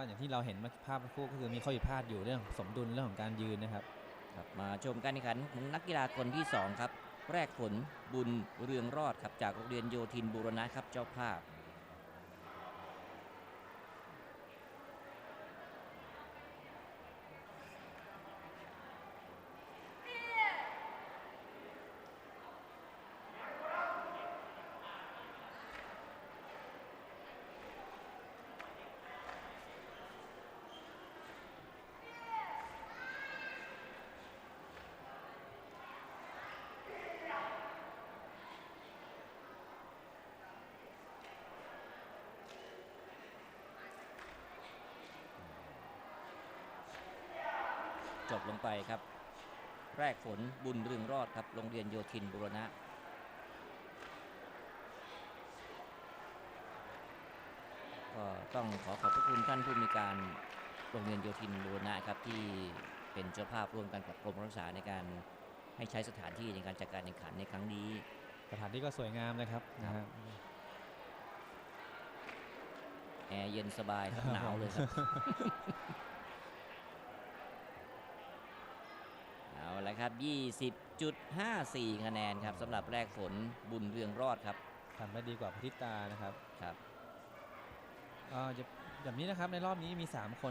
ว่าอย่างที่เราเห็นภาพคู่ก็คือมีข้อผิดพลาดอยู่เรื่องสมดุลเรื่องของการยืนนะครับครับมาชมการแข่งขันของนักกีฬาคนที่ 2 ครับ แรกผลบุญเรืองรอดครับจากโรงเรียนโยธินบูรณะครับเจ้าภาพ จบลงไปครับ แรกผลบุญเรืองรอดครับโรงเรียนโยธินบูรณะ ก็ต้องขอขอบพระคุณท่านผู้มีการโรงเรียนโยธินบูรณะครับที่เป็นเจ้าภาพร่วมกันกับกรมรักษาในการให้ใช้สถานที่ในการจัดการแข่งขันในครั้งนี้ สถานที่ก็สวยงามนะครับนะฮะแอร์เย็นสบายครับหนาวเลยครับ เอาละครับ 20.54 คะแนนครับสำหรับแรกฝนบุญเรืองรอดครับทำได้ดีกว่าพทิตานะครับครับเอ่อจะแบบนี้นะครับในรอบนี้มี 3 คน